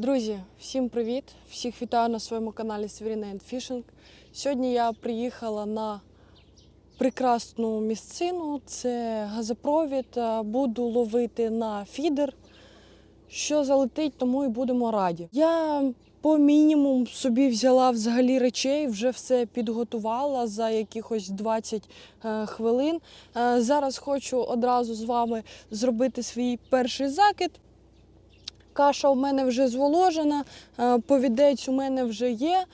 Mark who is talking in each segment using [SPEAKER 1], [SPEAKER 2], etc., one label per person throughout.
[SPEAKER 1] Друзі, всім привіт! Всіх вітаю на своєму каналі Свіріна Fishing. Сьогодні я приїхала на прекрасну місцину. Це газопровід. Е, Буду ловити на фідер. Що залетить, тому і будемо раді. Я по мінімум собі взяла взагалі речей, вже все підготувала за якихось 20 е, хвилин. Е, Зараз хочу одразу з вами зробити свій перший закид. Каша у мене вже зволожена, е, повідець у мене вже є.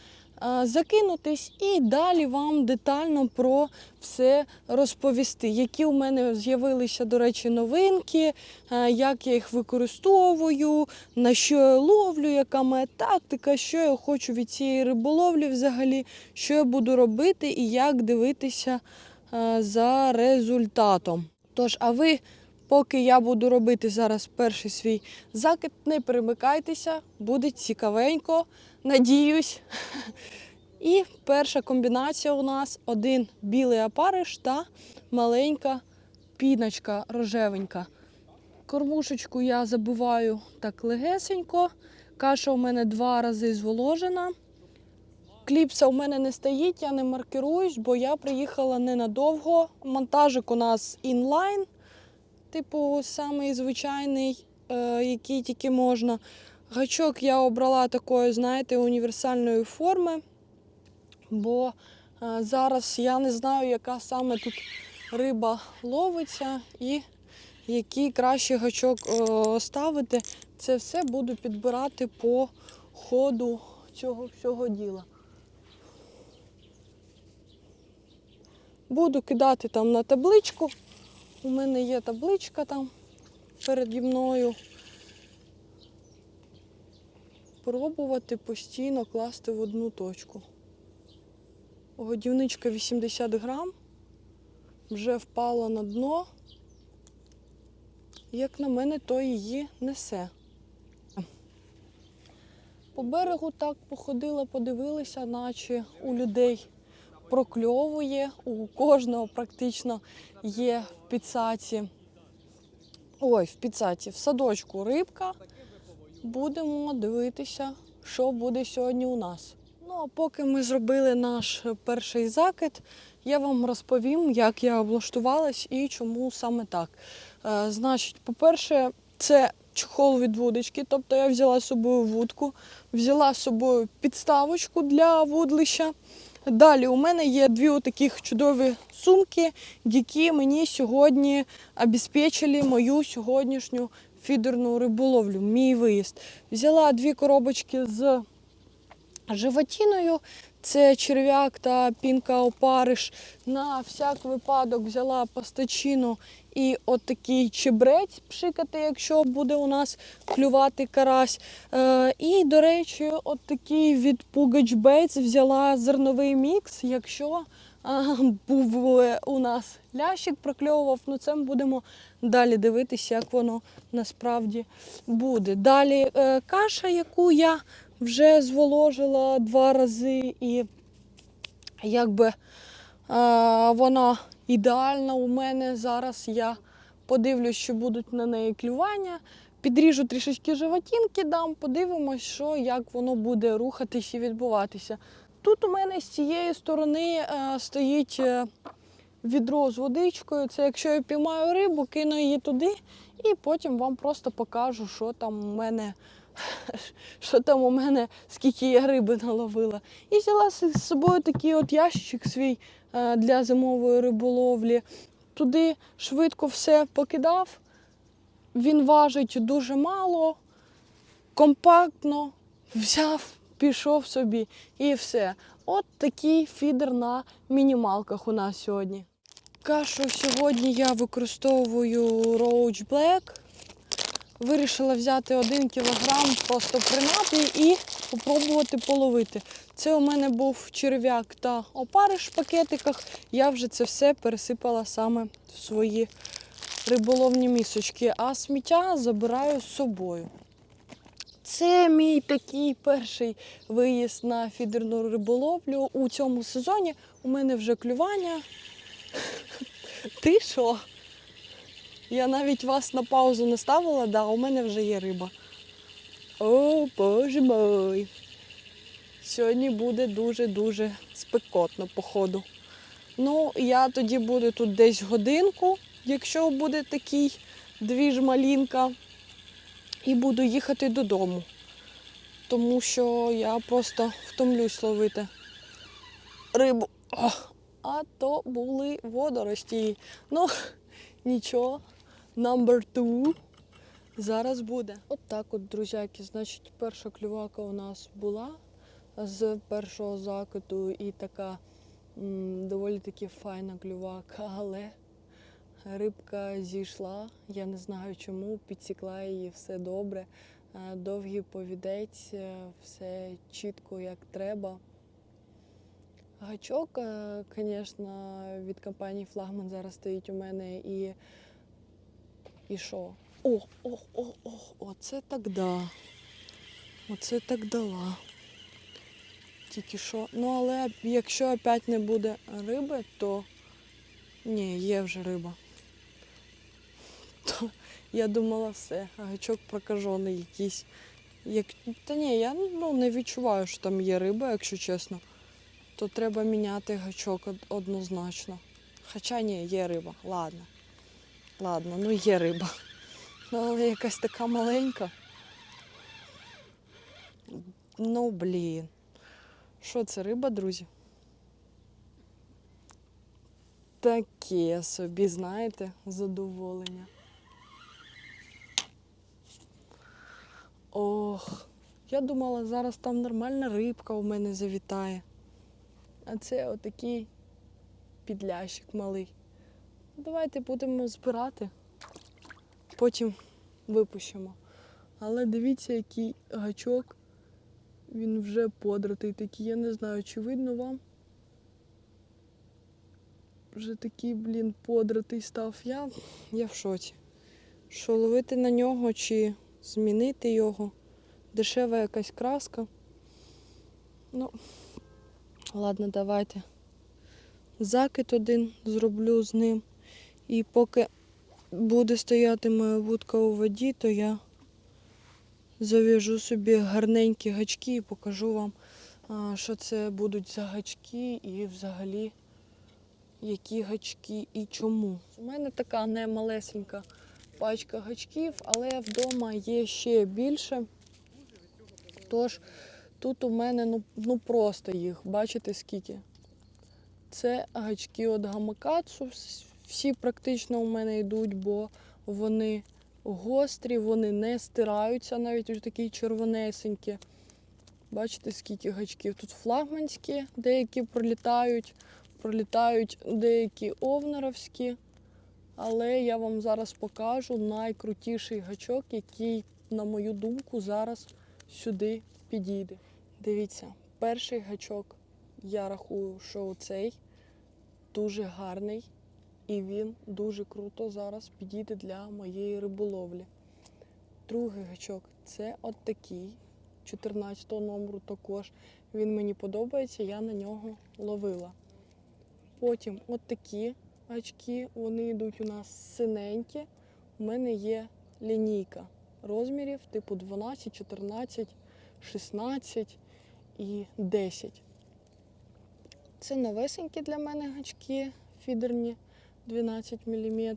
[SPEAKER 1] Е, Закинутись і далі вам детально про все розповісти, які у мене з'явилися, до речі, новинки, е, як я їх використовую, на що я ловлю, яка моя тактика, що я хочу від цієї риболовлі взагалі, що я буду робити і як дивитися за результатом. Тож, а ви Поки я буду робити зараз перший свій закид, не перемикайтеся, буде цікавенько, надіюсь. І перша комбінація у нас один білий опариш та маленька піночка рожевенька. Кормушечку я забиваю так легесенько. Каша у мене два рази зволожена. Кліпса у мене не стоїть, я не маркируюсь, бо я приїхала ненадовго. Монтажик у нас інлайн типу, самий звичайний, е, який тільки можна. Гачок я обрала такої, знаєте, універсальної форми, бо е, зараз я не знаю, яка саме тут риба ловиться і який краще гачок е, ставити. Це все буду підбирати по ходу цього всього діла. Буду кидати там на табличку. У мене є табличка там переді мною. Пробувати постійно класти в одну точку. Годівничка 80 грам, вже впала на дно. Як на мене, то її несе. По берегу так походила, подивилася, наче у людей прокльовує, у кожного практично є в підсаці. Ой, в підсаці, в садочку рибка. Будемо дивитися, що буде сьогодні у нас. Ну, а поки ми зробили наш перший закид, я вам розповім, як я облаштувалась і чому саме так. Е, значить, по-перше, це чохол від вудочки, тобто я взяла з собою вудку, взяла з собою підставочку для вудлища. Далі у мене є дві таких чудові сумки, які мені сьогодні обезпечили мою сьогоднішню фідерну риболовлю, мій виїзд. Взяла дві коробочки з животіною. Це черв'як та пінка опариш. На всяк випадок взяла пастачину і отакий чебрець пшикати, якщо буде у нас клювати карась. Е, і, до речі, от такий від Пугач Бейтс взяла зерновий мікс. Якщо е, був у нас лящик прокльовував, ну це ми будемо далі дивитися, як воно насправді буде. Далі е, каша, яку я вже зволожила два рази, і якби е, вона ідеальна у мене. Зараз я подивлюсь, що будуть на неї клювання. Підріжу трішечки животінки, дам, подивимось, що як воно буде рухатись і відбуватися. Тут у мене з цієї сторони е, стоїть е, відро з водичкою. Це якщо я піймаю рибу, кину її туди і потім вам просто покажу, що там у мене що там у мене, скільки я риби наловила. І взяла з собою такий от ящик свій е, для зимової риболовлі. Туди швидко все покидав. Він важить дуже мало, компактно, взяв, пішов собі і все. От такий фідер на мінімалках у нас сьогодні. Кашу сьогодні я використовую Roach Black. Вирішила взяти один кілограм просто при і спробувати половити. Це у мене був черв'як та опариш в пакетиках. Я вже це все пересипала саме в свої риболовні місочки, а сміття забираю з собою. Це мій такий перший виїзд на фідерну риболовлю у цьому сезоні. У мене вже клювання. Ти що? Я навіть вас на паузу не ставила, да, у мене вже є риба. О, боже мой. Сьогодні буде дуже-дуже спекотно, походу. Ну, я тоді буду тут десь годинку, якщо буде такий двіж малінка, і буду їхати додому. Тому що я просто втомлюсь ловити рибу. А то були водорості. Ну, нічого. Number two. Зараз буде. От так от, друзяки, значить, перша клювака у нас була з першого закиду і така м, доволі таки файна клювака, але рибка зійшла. Я не знаю чому, підсікла її все добре. Е, Довгий повідець, е, все чітко як треба. Гачок, звісно, від компанії Флагман зараз стоїть у мене і. І що? О, о, о, о, оце так да. Оце так дала. Тільки що. Ну, але якщо опять не буде риби, то ні, є вже риба. То я думала все, гачок прокажений якийсь. Як... Та ні, я ну, не відчуваю, що там є риба, якщо чесно. То треба міняти гачок однозначно. Хоча ні, є риба. Ладно. Ладно, ну є риба. Ну, але якась така маленька. Ну, блін. Що це риба, друзі? Таке собі, знаєте, задоволення. Ох, я думала, зараз там нормальна рибка у мене завітає. А це отакий підлящик малий. Давайте будемо збирати, потім випущимо. Але дивіться, який гачок. Він вже подратий такий. Я не знаю, чи видно вам. Вже такий, блін, подратий став. Я, я в шоці. Що ловити на нього чи змінити його. Дешева якась краска. Ну, ладно, давайте. Закид один зроблю з ним. І поки буде стояти моя вудка у воді, то я зав'яжу собі гарненькі гачки і покажу вам, що це будуть за гачки і взагалі які гачки і чому. У мене така не малесенька пачка гачків, але вдома є ще більше. Тож тут у мене ну, ну просто їх, бачите скільки? Це гачки від гамакацу. Вс- Всі практично у мене йдуть, бо вони гострі, вони не стираються, навіть ось такі червонесенькі. Бачите, скільки гачків. Тут флагманські, деякі пролітають, пролітають деякі овнеровські. Але я вам зараз покажу найкрутіший гачок, який, на мою думку, зараз сюди підійде. Дивіться, перший гачок я рахую, що цей дуже гарний і він дуже круто зараз підійде для моєї риболовлі. Другий гачок це от такий, 14 номеру також. Він мені подобається, я на нього ловила. Потім от такі гачки, вони йдуть у нас синенькі. У мене є лінійка розмірів типу 12, 14, 16 і 10. Це новесенькі для мене гачки фідерні 12 мм.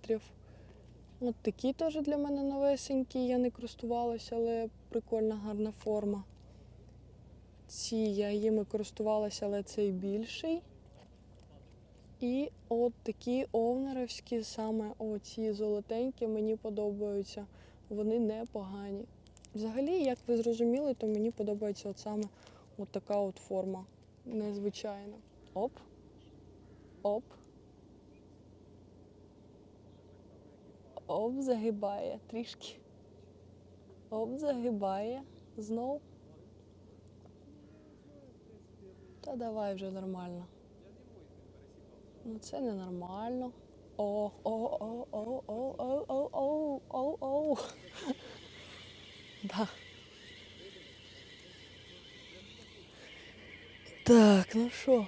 [SPEAKER 1] От такі теж для мене новесенькі, я не користувалася, але прикольна гарна форма. Ці я їми користувалася, але цей більший. І от такі овнеровські, саме оці золотенькі, мені подобаються. Вони непогані. Взагалі, як ви зрозуміли, то мені подобається от саме от така от форма. Незвичайна. Оп. Оп. Оп, загибає трішки. Оп, загибає. Знов. Та давай вже нормально. Ну це ненормально. О, о, о, о, о, о, о, о, о, о. Да. Так, ну що?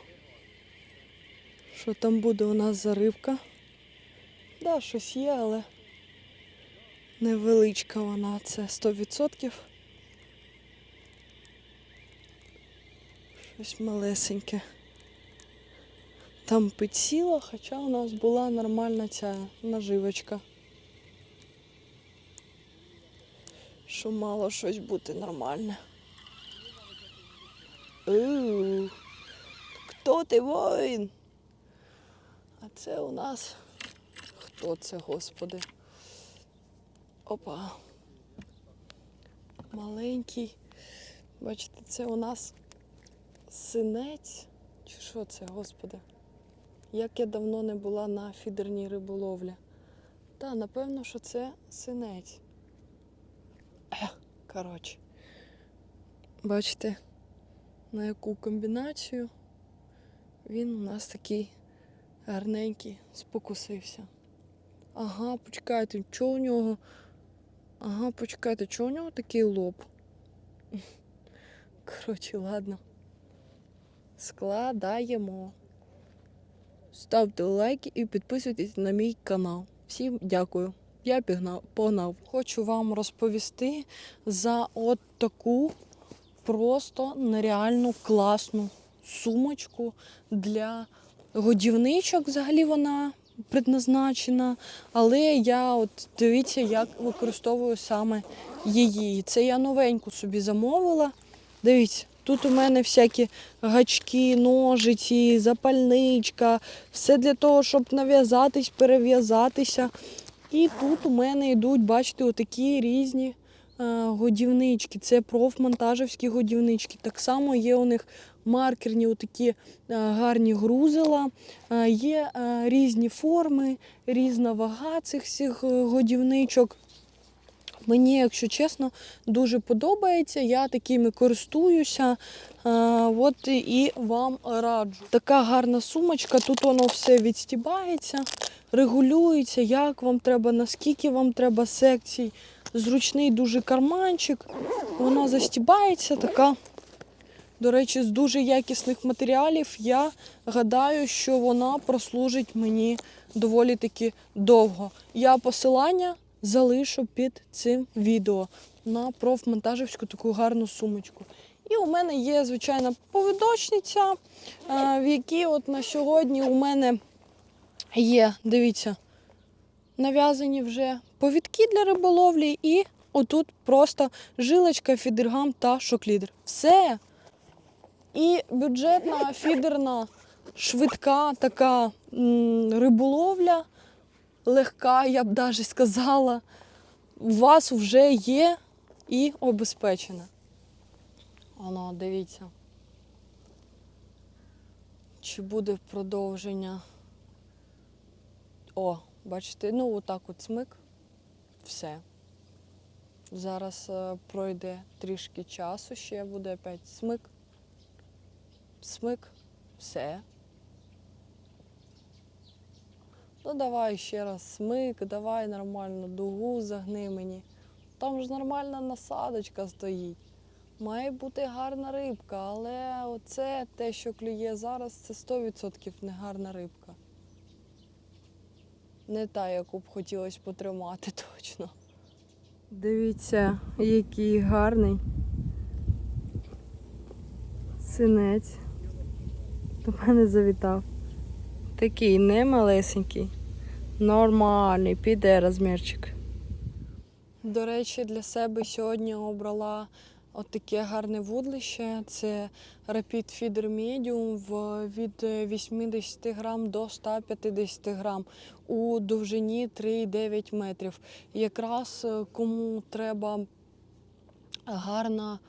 [SPEAKER 1] Що там буде у нас за рибка? Да, щось є, але невеличка вона, це 100%. Щось малесеньке. Там підсіла, хоча у нас була нормальна ця наживочка. Що мало щось бути нормальне. Уу, хто ти воїн? А це у нас хто це, господи? Опа. Маленький. Бачите, це у нас синець. Чи що це, господи? Як я давно не була на фідерній риболовлі. Та, напевно, що це синець. Коротше. Бачите, на яку комбінацію він у нас такий гарненький, спокусився. Ага, почекайте, що у нього? Ага, почекайте, що у нього такий лоб? Коротше, ладно. Складаємо. Ставте лайки і підписуйтесь на мій канал. Всім дякую. Я пігнав, погнав. Хочу вам розповісти за от таку просто нереально класну сумочку для годівничок. Взагалі вона предназначена. Але я от дивіться, як використовую саме її. Це я новеньку собі замовила. Дивіться, тут у мене всякі гачки, ножиці, запальничка, все для того, щоб нав'язатись, перев'язатися. І тут у мене йдуть, бачите, отакі різні е, годівнички. Це профмонтажівські годівнички. Так само є у них маркерні отакі е, гарні грузила. Е, є е, різні форми, різна вага цих всіх годівничок. Мені, якщо чесно, дуже подобається. Я такими користуюся. От і вам раджу. Така гарна сумочка, тут воно все відстібається, регулюється, як вам треба, наскільки вам треба секцій. Зручний дуже карманчик. Вона застібається, така, до речі, з дуже якісних матеріалів. Я гадаю, що вона прослужить мені доволі таки довго. Я посилання залишу під цим відео на профмонтажівську таку гарну сумочку. І у мене є звичайна повідочниця, е, в якій от на сьогодні у мене є, дивіться, нав'язані вже повідки для риболовлі, і отут просто жилочка, фідергам та шоклідер. Все. І бюджетна фідерна, швидка така риболовля, легка, я б навіть сказала, у вас вже є і обезпечена. Воно, дивіться. Чи буде продовження? О, бачите, ну отак от смик. Все. Зараз е, пройде трішки часу, ще буде опять смик. Смик. Все. Ну давай ще раз смик, давай нормально дугу загни мені. Там ж нормальна насадочка стоїть. Має бути гарна рибка, але оце те, що клює зараз, це 100% не гарна рибка. Не та, яку б хотілося потримати точно. Дивіться, який гарний синець. До мене завітав. Такий не малесенький. Нормальний, піде розмірчик. До речі, для себе сьогодні обрала отаке гарне вудлище. Це Rapid Feeder Medium від 80 грам до 150 грам у довжині 3,9 метрів. Якраз е, кому треба гарна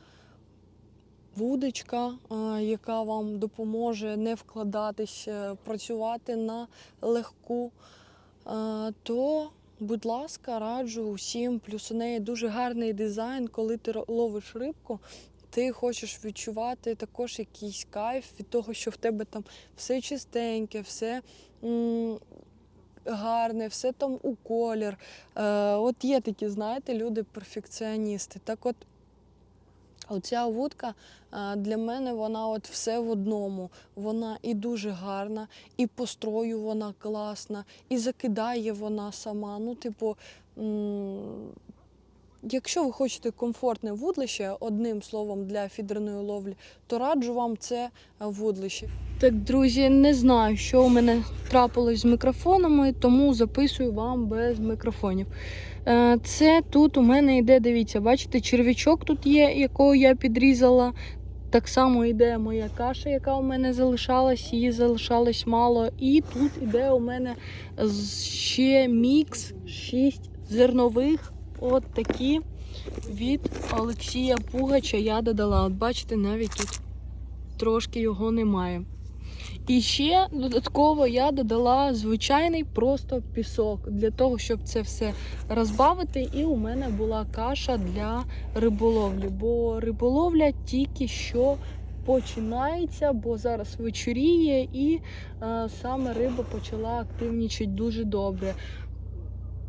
[SPEAKER 1] вудочка, е, яка вам допоможе не вкладатись, працювати на легку, е, то, будь ласка, раджу усім. Плюс у неї дуже гарний дизайн, коли ти ловиш рибку. Ти хочеш відчувати також якийсь кайф від того, що в тебе там все чистеньке, все м, гарне, все там у колір. Е, от є такі, знаєте, люди-перфекціоністи. Так от Оця вудка для мене вона от все в одному. Вона і дуже гарна, і по строю вона класна, і закидає вона сама. Ну, типу, якщо ви хочете комфортне вудлище, одним словом для фідерної ловлі, то раджу вам це е, вудлище. Так, друзі, не знаю, що у мене трапилось з мікрофонами, тому записую вам без мікрофонів. Е, Це тут у мене йде, дивіться, бачите, черв'ячок тут є, якого я підрізала. Так само йде моя каша, яка у мене залишалась, її залишалось мало. І тут іде у мене ще мікс 6 зернових. От такі від Олексія Пугача я додала. От бачите, навіть тут трошки його немає. І ще додатково я додала звичайний просто пісок для того, щоб це все розбавити. І у мене була каша для риболовлі. Бо риболовля тільки що починається, бо зараз вечоріє, і е, саме риба почала активнічати дуже добре.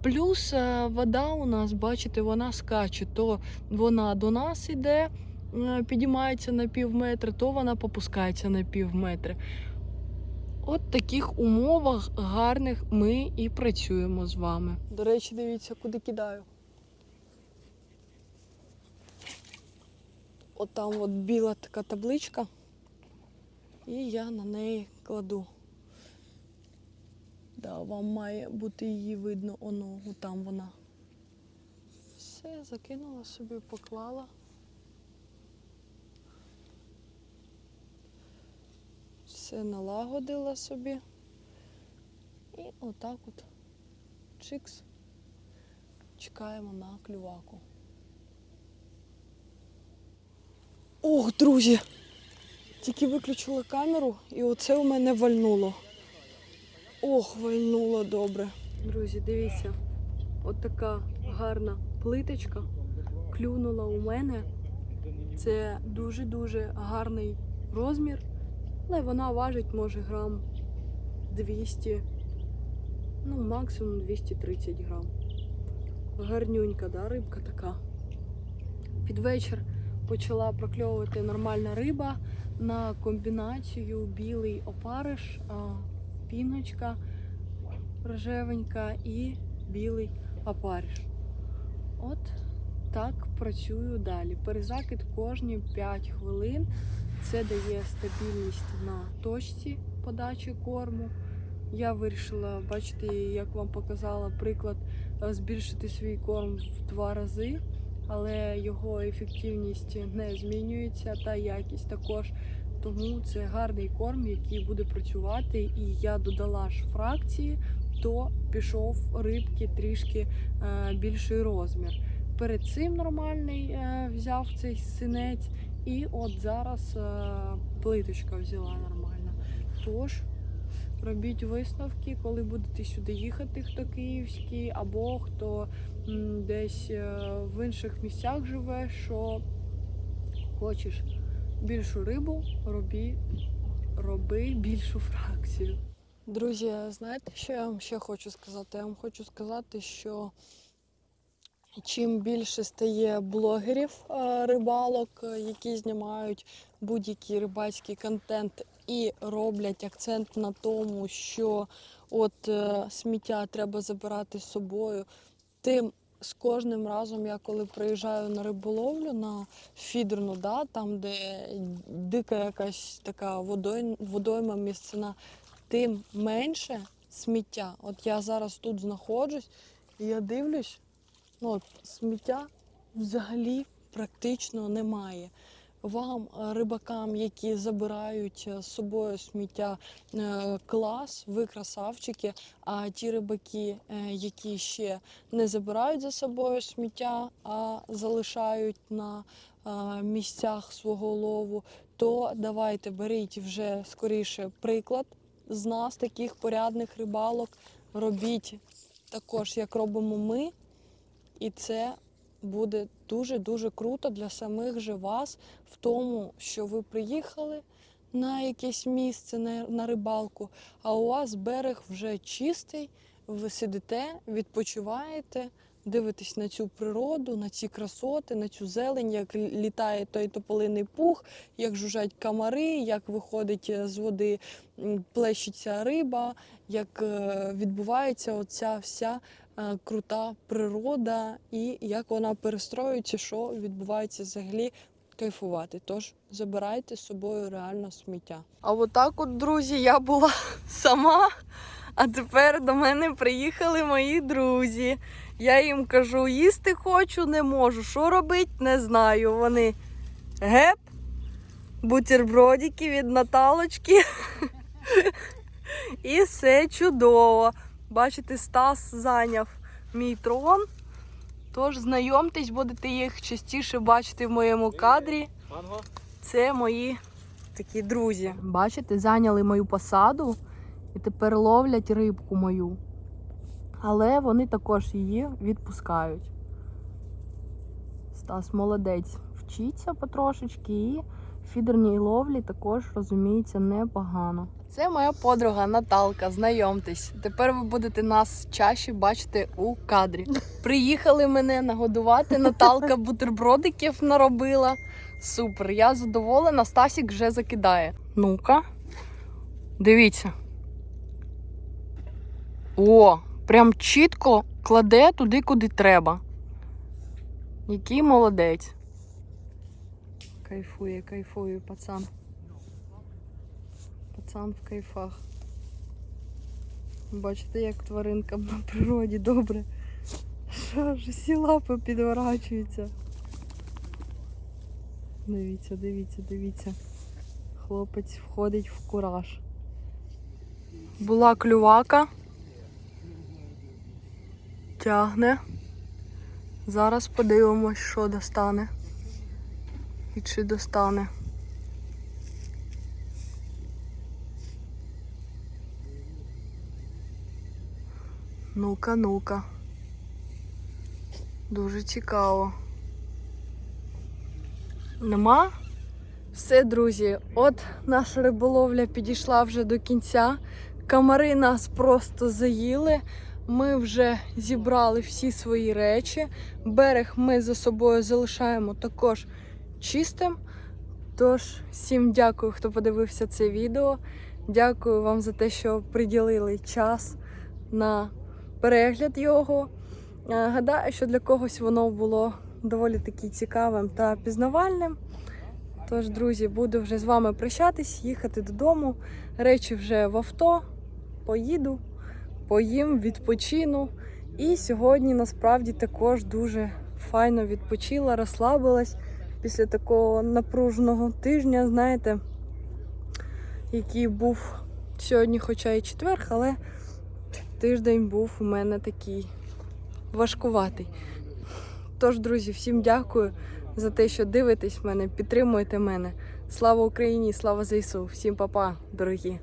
[SPEAKER 1] Плюс е, вода у нас, бачите, вона скаче. То вона до нас іде, е, підіймається на пів метра, то вона попускається на пів метра. От таких умовах гарних ми і працюємо з вами. До речі, дивіться, куди кидаю. От там от біла така табличка, і я на неї кладу. Да, вам має бути її видно, оно, там вона. Все, закинула собі, поклала. Все налагодила собі. І отак от чикс. Чекаємо на клюваку. Ох, друзі! Тільки виключила камеру і оце у мене вальнуло. Ох, вальнуло добре. Друзі, дивіться, от така гарна плиточка клюнула у мене. Це дуже-дуже гарний розмір, але вона важить, може, грам 200, ну, максимум 230 грам. Гарнюнька, да, рибка така. Під вечір почала прокльовувати нормальна риба на комбінацію білий опариш, піночка рожевенька і білий опариш. От так працюю далі. Перезакид кожні 5 хвилин. Це дає стабільність на точці подачі корму. Я вирішила, бачите, як вам показала приклад, збільшити свій корм в два рази, але його ефективність не змінюється та якість також. Тому це гарний корм, який буде працювати. І я додала ж фракції, то пішов рибки трішки е, більший розмір. Перед цим нормальний е, взяв цей синець, і от зараз е, плиточка взяла нормально. Тож робіть висновки, коли будете сюди їхати, хто київський, або хто м, десь е, в інших місцях живе, що хочеш більшу рибу, робі, роби більшу фракцію. Друзі, знаєте, що я вам ще хочу сказати? Я вам хочу сказати, що чим більше стає блогерів рибалок, які знімають будь-який рибацький контент і роблять акцент на тому, що от е, сміття треба забирати з собою, тим з кожним разом я коли приїжджаю на риболовлю на фідерну, да, там, де дика якась така водой, водойма місцина, тим менше сміття. От я зараз тут знаходжусь і я дивлюсь, ну, от, сміття взагалі практично немає. Вам, е, рибакам, які забирають е, з собою сміття, е, клас, ви красавчики. А ті рибаки, які ще не забирають за собою сміття, а залишають на місцях свого лову, то давайте беріть вже скоріше приклад з нас, таких порядних рибалок. Робіть також, як робимо ми, і це буде дуже-дуже круто для самих же вас в тому, що ви приїхали на якесь місце на, рибалку, а у вас берег вже чистий, ви сидите, відпочиваєте, дивитесь на цю природу, на ці красоти, на цю зелень, як літає той тополиний пух, як жужжать комари, як виходить е, з води, плещеться риба, як е, відбувається оця вся е, крута природа і як вона перестроюється, що відбувається взагалі. Кайфувати, тож забирайте з собою реально сміття. А отак, от, друзі, я була сама, а тепер до мене приїхали мої друзі. Я їм кажу, їсти хочу, не можу. Що робити, не знаю. Вони геп, бутербродики від Наталочки. І все чудово. Бачите, Стас зайняв мій трон. Тож знайомтесь, будете їх частіше бачити в моєму кадрі. Це мої такі друзі. Бачите, зайняли мою посаду і тепер ловлять рибку мою. Але вони також її відпускають. Стас молодець. Вчиться потрошечки і в фідерній ловлі також розуміється непогано. Це моя подруга Наталка, знайомтесь. Тепер ви будете нас чаще бачити у кадрі. Приїхали мене нагодувати. Наталка бутербродиків наробила. Супер, я задоволена. Стасік вже закидає. Ну-ка, дивіться. О, прям чітко кладе туди, куди треба. Який молодець. Кайфує, кайфує, пацан. Пацан в кайфах. Бачите, як тваринкам на природі добре. Що ж, всі лапи підворачуються. Дивіться, дивіться, дивіться. Хлопець входить в кураж. Була клювака. Тягне. Зараз подивимось, що достане. І чи достане. Ну-ка, ну-ка. Дуже цікаво. Нема? Все, друзі, от наша риболовля підійшла вже до кінця. Комари нас просто заїли. Ми вже зібрали всі свої речі. Берег ми за собою залишаємо також чистим. Тож, всім дякую, хто подивився це відео. Дякую вам за те, що приділили час на перегляд його. Е, Гадаю, що для когось воно було доволі таки цікавим та пізнавальним. Тож, друзі, буду вже з вами прощатись, їхати додому. Речі вже в авто. Поїду, поїм, відпочину. І сьогодні насправді також дуже файно відпочила, розслабилась після такого напруженого тижня, знаєте, який був сьогодні, хоча і четверг, але тиждень був у мене такий важкуватий. Тож, друзі, всім дякую за те, що дивитесь мене, підтримуєте мене. Слава Україні, слава ЗСУ! Всім па-па, дорогі!